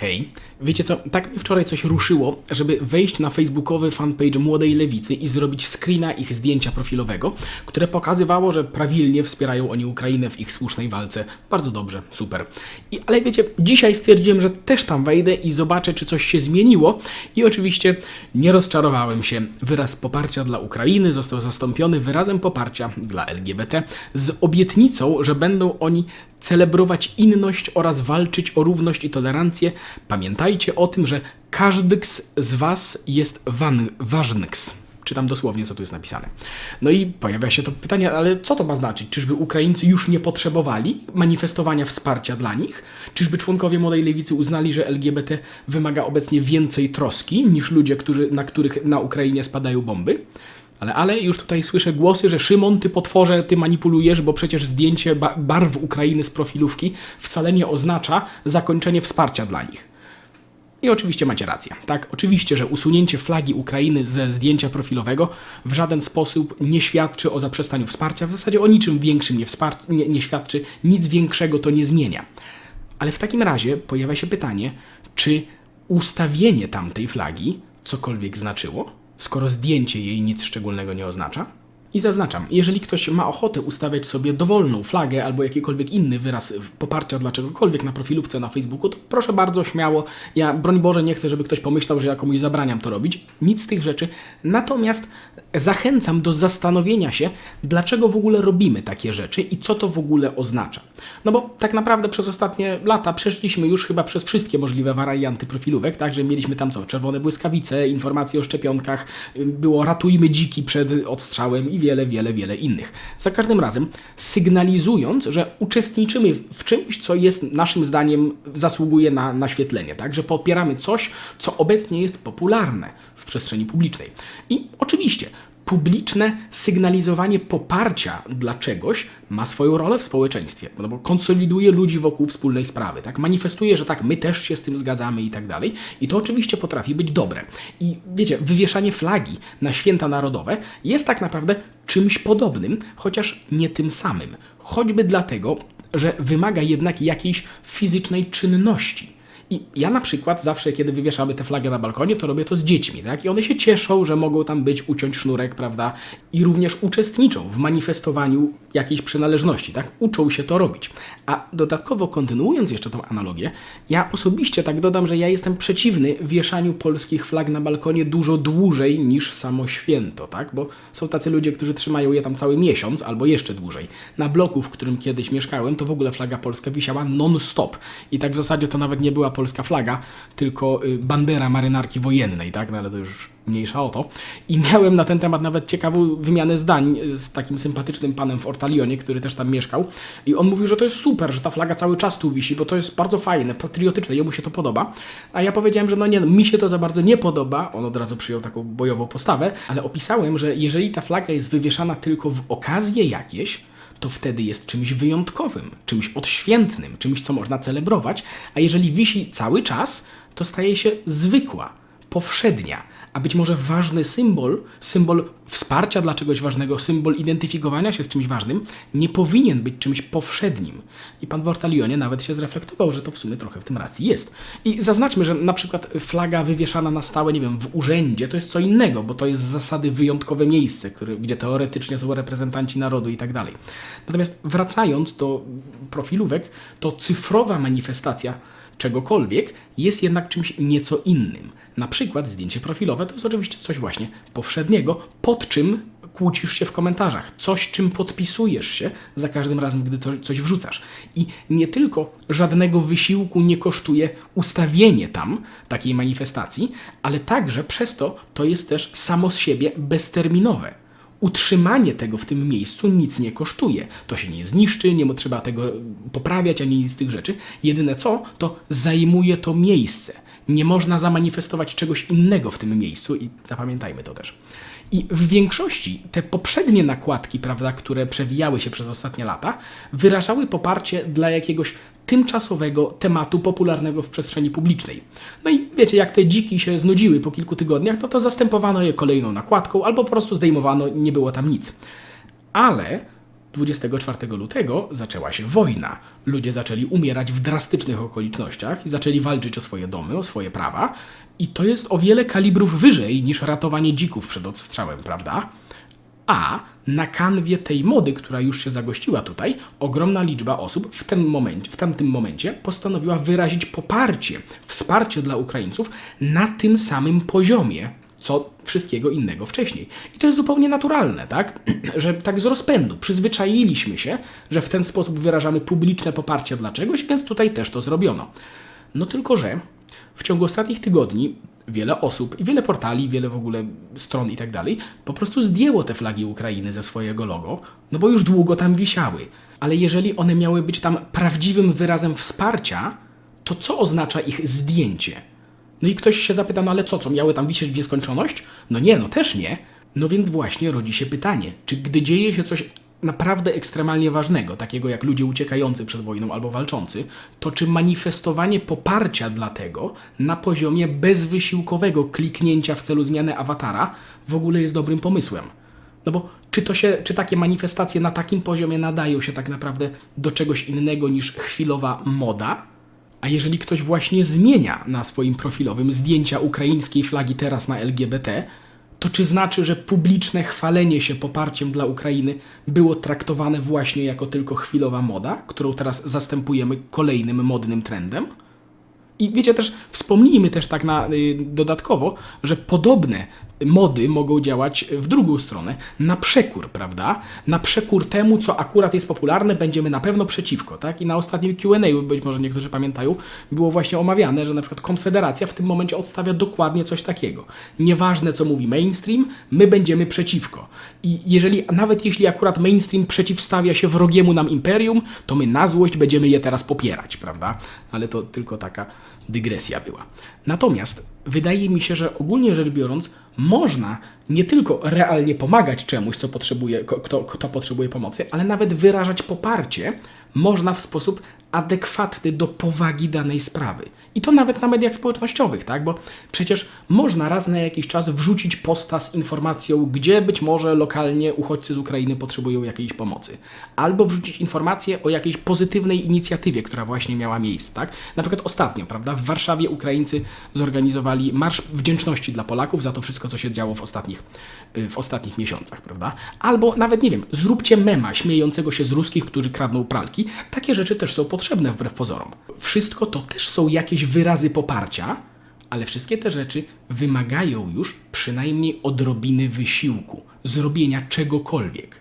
Hej, wiecie co, tak mi wczoraj coś ruszyło, żeby wejść na facebookowy fanpage Młodej Lewicy i zrobić screena ich zdjęcia profilowego, które pokazywało, że prawilnie wspierają oni Ukrainę w ich słusznej walce. Bardzo dobrze, super. I, ale wiecie, dzisiaj stwierdziłem, że też tam wejdę i zobaczę, czy coś się zmieniło i oczywiście nie rozczarowałem się. Wyraz poparcia dla Ukrainy został zastąpiony wyrazem poparcia dla LGBT z obietnicą, że będą oni celebrować inność oraz walczyć o równość i tolerancję, pamiętajcie o tym, że każdy z Was jest wan, ważnyks. Czytam dosłownie, co tu jest napisane. No i pojawia się to pytanie, ale co to ma znaczyć? Czyżby Ukraińcy już nie potrzebowali manifestowania wsparcia dla nich? Czyżby członkowie Młodej Lewicy uznali, że LGBT wymaga obecnie więcej troski niż ludzie, którzy, na których na Ukrainie spadają bomby? Ale, ale już tutaj słyszę głosy, że Szymon, ty potworze, ty manipulujesz, bo przecież zdjęcie ba barw Ukrainy z profilówki wcale nie oznacza zakończenie wsparcia dla nich. I oczywiście macie rację. Tak, oczywiście, że usunięcie flagi Ukrainy ze zdjęcia profilowego w żaden sposób nie świadczy o zaprzestaniu wsparcia, w zasadzie o niczym większym nie, nie, nie świadczy, nic większego to nie zmienia. Ale w takim razie pojawia się pytanie, czy ustawienie tamtej flagi cokolwiek znaczyło, skoro zdjęcie jej nic szczególnego nie oznacza? I zaznaczam, jeżeli ktoś ma ochotę ustawiać sobie dowolną flagę albo jakikolwiek inny wyraz poparcia dla czegokolwiek na profilówce na Facebooku, to proszę bardzo, śmiało. Ja, broń Boże, nie chcę, żeby ktoś pomyślał, że ja komuś zabraniam to robić. Nic z tych rzeczy. Natomiast zachęcam do zastanowienia się, dlaczego w ogóle robimy takie rzeczy i co to w ogóle oznacza. No bo tak naprawdę przez ostatnie lata przeszliśmy już chyba przez wszystkie możliwe warianty profilówek, także mieliśmy tam co? Czerwone błyskawice, informacje o szczepionkach, było ratujmy dziki przed odstrzałem i wiele, wiele, wiele innych. Za każdym razem sygnalizując, że uczestniczymy w czymś, co jest naszym zdaniem zasługuje na naświetlenie, tak? Że popieramy coś, co obecnie jest popularne w przestrzeni publicznej. I oczywiście publiczne sygnalizowanie poparcia dla czegoś ma swoją rolę w społeczeństwie, no bo konsoliduje ludzi wokół wspólnej sprawy, tak? Manifestuje, że tak, my też się z tym zgadzamy i tak dalej. I to oczywiście potrafi być dobre. I wiecie, wywieszanie flagi na święta narodowe jest tak naprawdę czymś podobnym, chociaż nie tym samym. Choćby dlatego, że wymaga jednak jakiejś fizycznej czynności. I ja na przykład zawsze, kiedy wywieszamy tę flagę na balkonie, to robię to z dziećmi, tak? I one się cieszą, że mogą tam być, uciąć sznurek, prawda? I również uczestniczą w manifestowaniu jakiejś przynależności, tak? Uczą się to robić. A dodatkowo, kontynuując jeszcze tą analogię, ja osobiście tak dodam, że ja jestem przeciwny wieszaniu polskich flag na balkonie dużo dłużej niż samo święto, tak? Bo są tacy ludzie, którzy trzymają je tam cały miesiąc albo jeszcze dłużej. Na bloku, w którym kiedyś mieszkałem, to w ogóle flaga polska wisiała non-stop. I tak w zasadzie to nawet nie była polska flaga, tylko y, bandera marynarki wojennej, tak? No ale to już mniejsza o to. I miałem na ten temat nawet ciekawą wymianę zdań y, z takim sympatycznym panem w Ortalionie, który też tam mieszkał. I on mówił, że to jest super, że ta flaga cały czas tu wisi, bo to jest bardzo fajne, patriotyczne, jemu się to podoba. A ja powiedziałem, że no nie, no, mi się to za bardzo nie podoba. On od razu przyjął taką bojową postawę, ale opisałem, że jeżeli ta flaga jest wywieszana tylko w okazje jakieś, to wtedy jest czymś wyjątkowym, czymś odświętnym, czymś, co można celebrować, a jeżeli wisi cały czas, to staje się zwykła, powszednia, a być może ważny symbol, symbol wsparcia dla czegoś ważnego, symbol identyfikowania się z czymś ważnym, nie powinien być czymś powszednim. I pan Wortalionie nawet się zreflektował, że to w sumie trochę w tym racji jest. I zaznaczmy, że na przykład flaga wywieszana na stałe, nie wiem, w urzędzie, to jest co innego, bo to jest z zasady wyjątkowe miejsce, które, gdzie teoretycznie są reprezentanci narodu i tak dalej. Natomiast wracając do profilówek, to cyfrowa manifestacja czegokolwiek jest jednak czymś nieco innym. Na przykład zdjęcie profilowe to jest oczywiście coś właśnie powszedniego, pod czym kłócisz się w komentarzach, coś czym podpisujesz się za każdym razem, gdy coś wrzucasz. I nie tylko żadnego wysiłku nie kosztuje ustawienie tam takiej manifestacji, ale także przez to to jest też samo z siebie bezterminowe utrzymanie tego w tym miejscu nic nie kosztuje. To się nie zniszczy, nie trzeba tego poprawiać ani z tych rzeczy. Jedyne co, to zajmuje to miejsce. Nie można zamanifestować czegoś innego w tym miejscu i zapamiętajmy to też. I w większości te poprzednie nakładki, prawda, które przewijały się przez ostatnie lata, wyrażały poparcie dla jakiegoś tymczasowego tematu popularnego w przestrzeni publicznej. No i wiecie, jak te dziki się znudziły po kilku tygodniach, no to zastępowano je kolejną nakładką albo po prostu zdejmowano, nie było tam nic. Ale 24 lutego zaczęła się wojna. Ludzie zaczęli umierać w drastycznych okolicznościach zaczęli walczyć o swoje domy, o swoje prawa. I to jest o wiele kalibrów wyżej niż ratowanie dzików przed odstrzałem, prawda? A na kanwie tej mody, która już się zagościła tutaj, ogromna liczba osób w tym momencie, w tamtym momencie postanowiła wyrazić poparcie, wsparcie dla Ukraińców na tym samym poziomie, co wszystkiego innego wcześniej. I to jest zupełnie naturalne, tak? Że tak z rozpędu przyzwyczailiśmy się, że w ten sposób wyrażamy publiczne poparcie dla czegoś, więc tutaj też to zrobiono. No tylko, że w ciągu ostatnich tygodni wiele osób i wiele portali, wiele w ogóle stron i tak dalej po prostu zdjęło te flagi Ukrainy ze swojego logo, no bo już długo tam wisiały. Ale jeżeli one miały być tam prawdziwym wyrazem wsparcia, to co oznacza ich zdjęcie? No i ktoś się zapyta, no ale co, co, miały tam wisieć w nieskończoność? No nie, no też nie. No więc właśnie rodzi się pytanie, czy gdy dzieje się coś naprawdę ekstremalnie ważnego, takiego jak ludzie uciekający przed wojną albo walczący, to czy manifestowanie poparcia dla tego na poziomie bezwysiłkowego kliknięcia w celu zmiany awatara w ogóle jest dobrym pomysłem? No bo czy, to się, czy takie manifestacje na takim poziomie nadają się tak naprawdę do czegoś innego niż chwilowa moda? A jeżeli ktoś właśnie zmienia na swoim profilowym zdjęcia ukraińskiej flagi teraz na LGBT, to czy znaczy, że publiczne chwalenie się poparciem dla Ukrainy było traktowane właśnie jako tylko chwilowa moda, którą teraz zastępujemy kolejnym modnym trendem? I wiecie też, wspomnijmy też tak na, y, dodatkowo, że podobne mody mogą działać w drugą stronę, na przekór, prawda? Na przekór temu, co akurat jest popularne, będziemy na pewno przeciwko, tak? I na ostatnim Q&A, być może niektórzy pamiętają, było właśnie omawiane, że na przykład Konfederacja w tym momencie odstawia dokładnie coś takiego. Nieważne, co mówi mainstream, my będziemy przeciwko. I jeżeli, nawet jeśli akurat mainstream przeciwstawia się wrogiemu nam imperium, to my na złość będziemy je teraz popierać, prawda? Ale to tylko taka dygresja była. Natomiast wydaje mi się, że ogólnie rzecz biorąc, można nie tylko realnie pomagać czemuś, co potrzebuje, kto, kto potrzebuje pomocy, ale nawet wyrażać poparcie można w sposób adekwatny do powagi danej sprawy. I to nawet na mediach społecznościowych, tak? Bo przecież można raz na jakiś czas wrzucić posta z informacją, gdzie być może lokalnie uchodźcy z Ukrainy potrzebują jakiejś pomocy. Albo wrzucić informację o jakiejś pozytywnej inicjatywie, która właśnie miała miejsce, tak? Na przykład ostatnio, prawda? W Warszawie Ukraińcy zorganizowali Marsz Wdzięczności dla Polaków za to wszystko, co się działo w ostatnich, y, w ostatnich miesiącach, prawda? Albo nawet, nie wiem, zróbcie mema śmiejącego się z ruskich, którzy kradną pralki. Takie rzeczy też są potrzebne wbrew pozorom. Wszystko to też są jakieś wyrazy poparcia, ale wszystkie te rzeczy wymagają już przynajmniej odrobiny wysiłku, zrobienia czegokolwiek.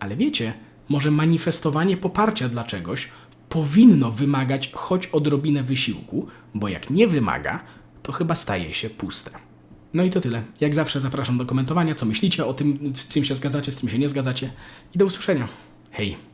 Ale wiecie, może manifestowanie poparcia dla czegoś powinno wymagać choć odrobinę wysiłku, bo jak nie wymaga, to chyba staje się puste. No i to tyle. Jak zawsze zapraszam do komentowania, co myślicie o tym, z czym się zgadzacie, z czym się nie zgadzacie. I do usłyszenia. Hej!